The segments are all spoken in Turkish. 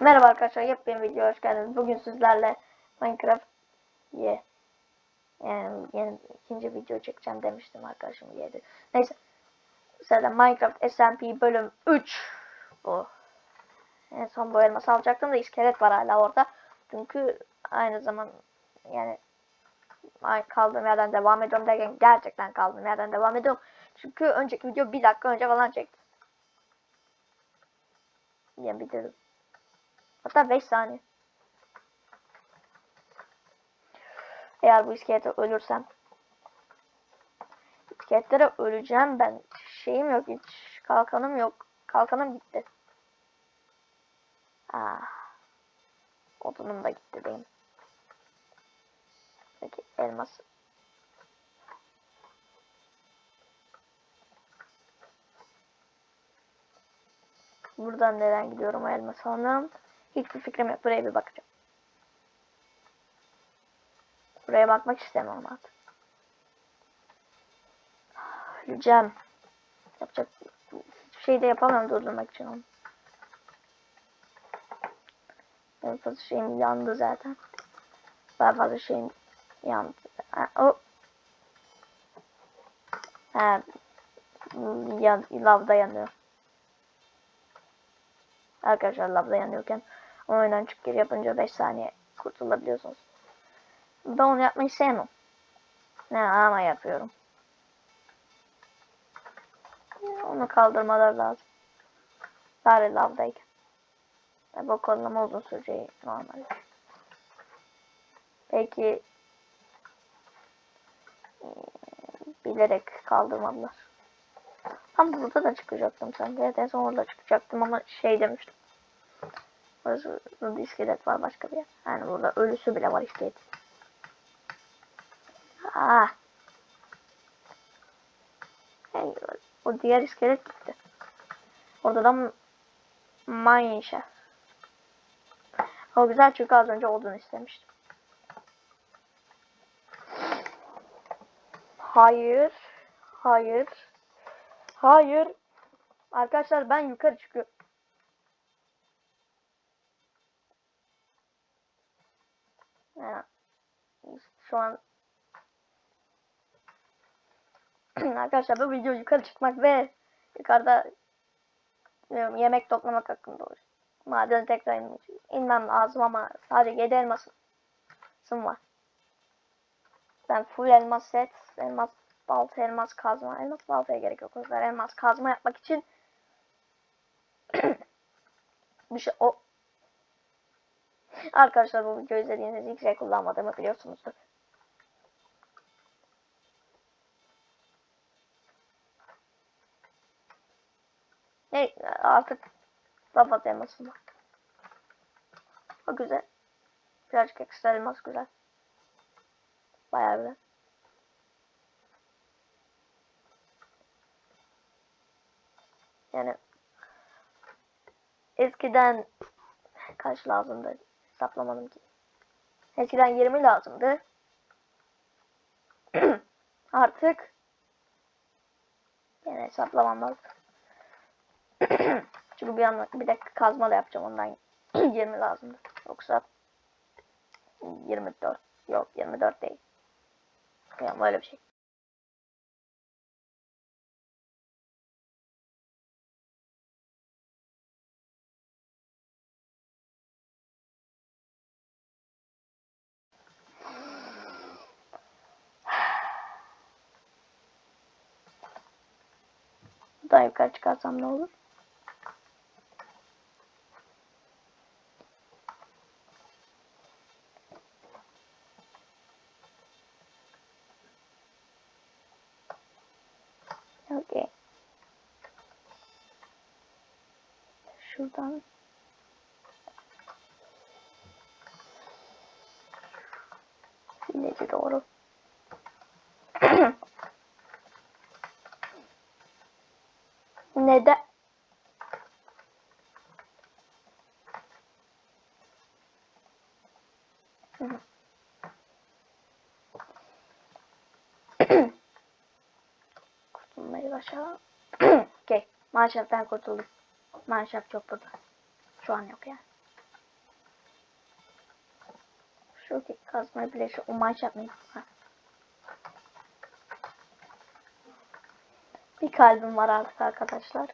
Merhaba arkadaşlar, yepyeni video hoş geldiniz. Bugün sizlerle Minecraft ye. Yani yeni ikinci video çekeceğim demiştim arkadaşım yedi. Neyse. Sizlerle Minecraft SMP bölüm 3 bu. En son bu elması alacaktım da iskelet var hala orada. Çünkü aynı zaman yani kaldığım yerden devam ediyorum derken gerçekten kaldığım yerden devam ediyorum. Çünkü önceki video bir dakika önce falan çektim. Yani bitirdim. Hatta 5 saniye. Eğer bu iskelete ölürsem. İskeletlere öleceğim ben. Şeyim yok hiç. Kalkanım yok. Kalkanım gitti. Ah. Odunum da gitti benim. Peki elmas. Buradan neden gidiyorum elmas almam? Hiçbir fikrim yok. Buraya bir bakacağım. Buraya bakmak istemiyorum artık. Öleceğim. Yapacak hiçbir şey de yapamam durdurmak için onu. En fazla şeyim yandı zaten. Daha fazla şeyim yandı. Ha, o. Ha, yan, lavda yanıyor. Arkadaşlar lavda yanıyorken oyundan çık geri yapınca 5 saniye kurtulabiliyorsunuz. Ben onu yapmayı sevmem. Ne ama yapıyorum. Onu kaldırmalar lazım. Bari lavdayken. Tabi bu konuda uzun süreceği normal. Eee, bilerek kaldırmadılar. Tam burada da çıkacaktım sanki. En son orada çıkacaktım ama şey demiştim. Burası, burada iskelet var başka bir yer. Yani burada ölüsü bile var iskelet. Ah. Hey, o diğer iskelet gitti. Orada da shaft. O güzel çünkü az önce odun istemiştim. Hayır. Hayır. Hayır. Arkadaşlar ben yukarı çıkıyorum. Şu an Arkadaşlar bu video yukarı çıkmak ve yukarıda yemek toplamak hakkında olur. Maden tekrar inmem, inmem lazım ama sadece 7 elmasım var. Ben full elmas set, elmas balta, elmas kazma, elmas baltaya gerek yok. Elmas kazma yapmak için bir şey o Arkadaşlar bu videoyu izlediğinizde hiç şey kullanmadığımı biliyorsunuzdur. Ne artık lava elmasım var. O güzel. Birazcık ekstra elmas güzel. Bayağı güzel. Yani eskiden kaç lazımdı hesaplamadım ki. Eskiden 20 lazımdı. Artık yani hesaplamam lazım. Çünkü bir anda bir dakika kazma da yapacağım ondan 20 lazımdı. Yoksa 24 yok 24 değil. Yani böyle bir şey. Daha yukarı çıkarsam ne olur? Okey. Şuradan. Kurtulmayı başa. Okey. Maşaftan kurtuldum. Maşaf çok burada. Şu an yok yani. Şu Şuradaki kazma bile şu umaç yapmayayım. Ha. Bir kalbim var artık arkadaşlar.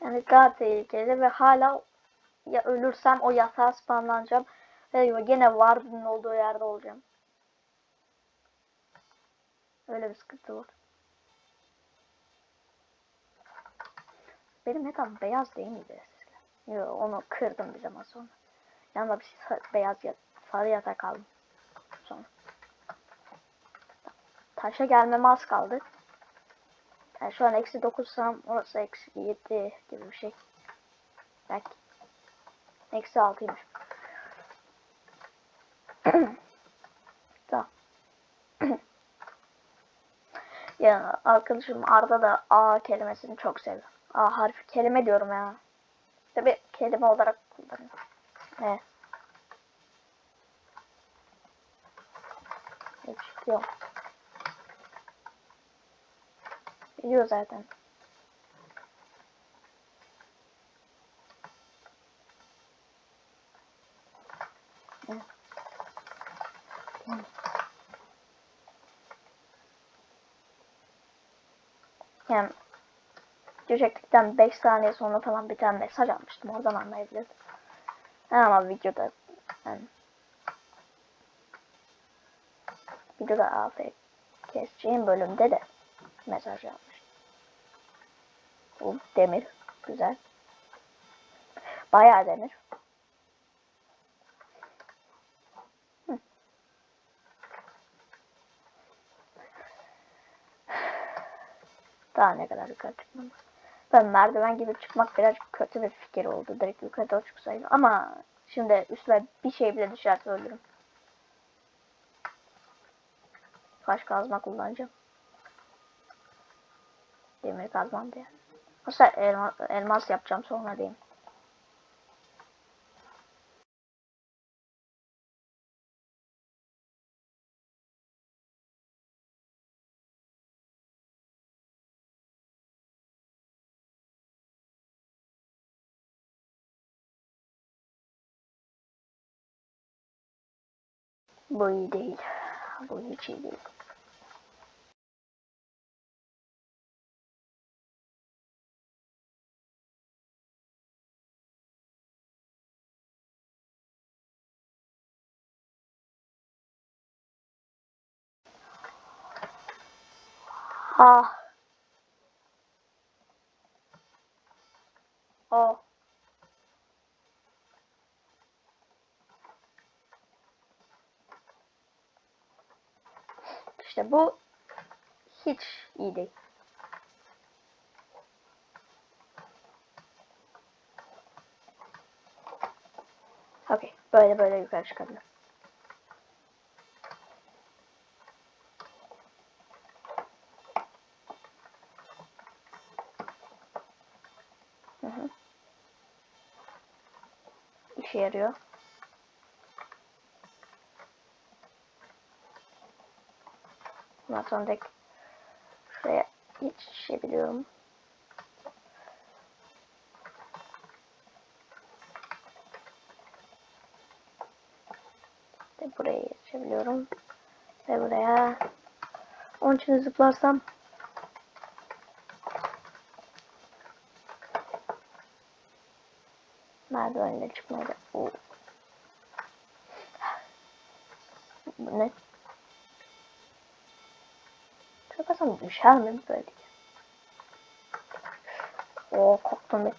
Yani daha tehlikeli ve hala ya ölürsem o yatağa spamlanacağım. Ve gene Warden'ın olduğu yerde olacağım. Öyle bir sıkıntı var. Benim yatağım beyaz değil miydi? Yo, onu kırdım bir zaman sonra. Yanında bir sa- beyaz yat sarı yatak aldım. Sonra. Taşa gelmeme az kaldı. Yani şu an eksi 9'sam orası eksi 7 gibi bir şey. Belki. Eksi 6'ymış. tamam. ya arkadaşım Arda da A kelimesini çok seviyor. A harfi kelime diyorum ya. Tabi kelime olarak kullanıyorum. Evet. Hiç yok. Biliyor zaten. Yani video çektikten 5 saniye sonra falan bir tane mesaj almıştım. Oradan anlayabilirdim. Ama videoda yani videoda afiyet keseceğim bölümde de mesaj yapmış. Bu demir. Güzel. Bayağı demir. Daha ne kadar yukarı çıkmam. Ben merdiven gibi çıkmak biraz kötü bir fikir oldu. Direkt yukarı doğru çıksaydım. Ama şimdi üstüne bir şey bile düşerse ölürüm. Taş kazma kullanacağım. Demir kazmam diye. Mesela elma, elmas yapacağım sonra diyeyim. Bu iyi değil. Bu hiç iyi değil. Ha. O. İşte bu hiç iyi değil. Okey. Böyle böyle yukarı hı. İşe yarıyor. Ondan sonra tek şuraya yetişebiliyorum. Ve buraya yetişebiliyorum. Ve buraya onun için zıplarsam merdivenle çıkmaya da Oo. Bu ne? Mi böyle? Oo korktum bir.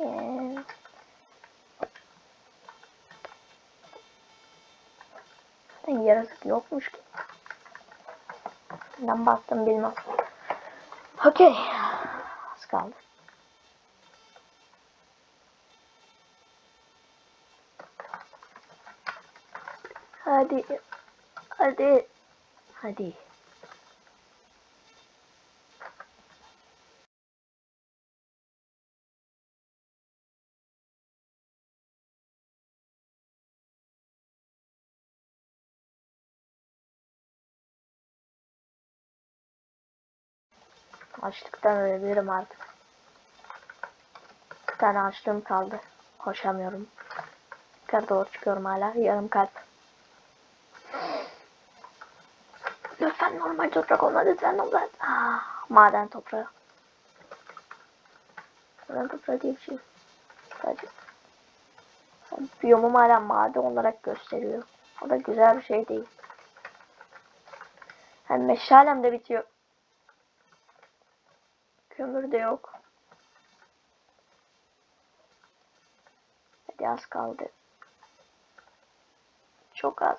Ee, zaten yaratık yokmuş ki. Ben baktım bilmem. Okey. Az kaldı. Hadi. Hadi. Hadi. Açlıktan ölebilirim artık. Bir tane açlığım kaldı. Koşamıyorum. Yukarı doğru çıkıyorum hala. Yarım kalp. Lütfen normal toprak olma. Lütfen normal. Ah, maden toprağı. Maden toprağı diye bir şey. Sadece. Biyomum hala maden olarak gösteriyor. O da güzel bir şey değil. Hem meşalem de bitiyor. Kömür de yok. Hadi az kaldı. Çok az.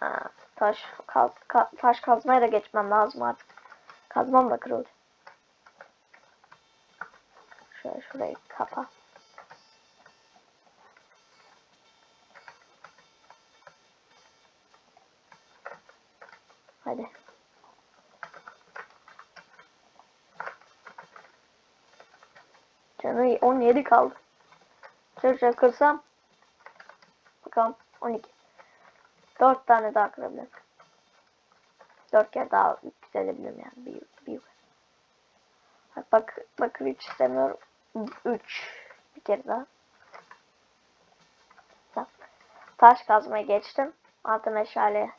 Ha, taş kaz, ka- taş kazmaya da geçmem lazım artık. Kazmam da kırıldı. Şöyle şurayı kapa. Hadi. Canı 17 kaldı. Şöyle kırsam. Bakalım 12. 4 tane daha kırabilirim. 4 kere daha yükselebilirim yani. Bir, bir. Bak, bak, bakır hiç istemiyorum. 3. Bir kere daha. Tamam. Taş kazmaya geçtim. Altı meşale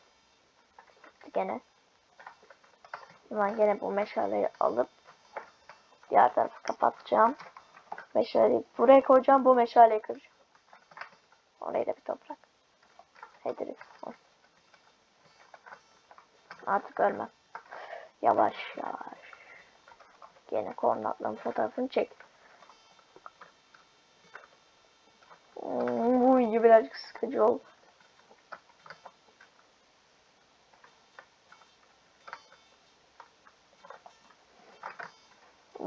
gene. Hemen gene bu meşaleyi alıp diğer tarafı kapatacağım. Meşaleyi buraya koyacağım. Bu meşaleyi kıracağım. Oraya da bir toprak. Hediriz. Artık ölmem. Yavaş yavaş. Gene koordinatların fotoğrafını çek. Bu video birazcık sıkıcı oldu.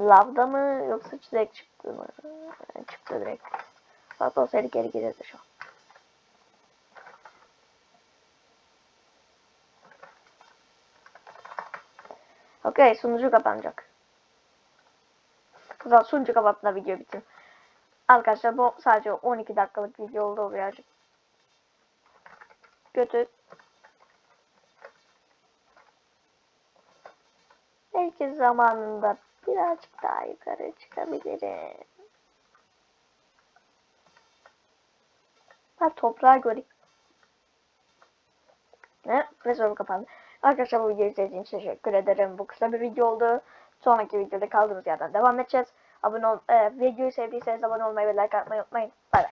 Lavda mı yoksa çizek çıktı mı? Çıktı direkt. Bak olsaydı geri gelirdi şu an. Okey sunucu kapanacak. Zaman sunucu kapatma video bitti. Arkadaşlar bu sadece 12 dakikalık video oldu birazcık. Kötü. Belki zamanında birazcık daha yukarı çıkabilirim. Ben toprağı göreyim. Ne? Ve sonra kapandı. Arkadaşlar bu videoyu izlediğiniz için teşekkür ederim. Bu kısa bir video oldu. Sonraki videoda kaldığımız yerden devam edeceğiz. Abone ol, e, videoyu sevdiyseniz abone olmayı ve like atmayı unutmayın. Bay bay.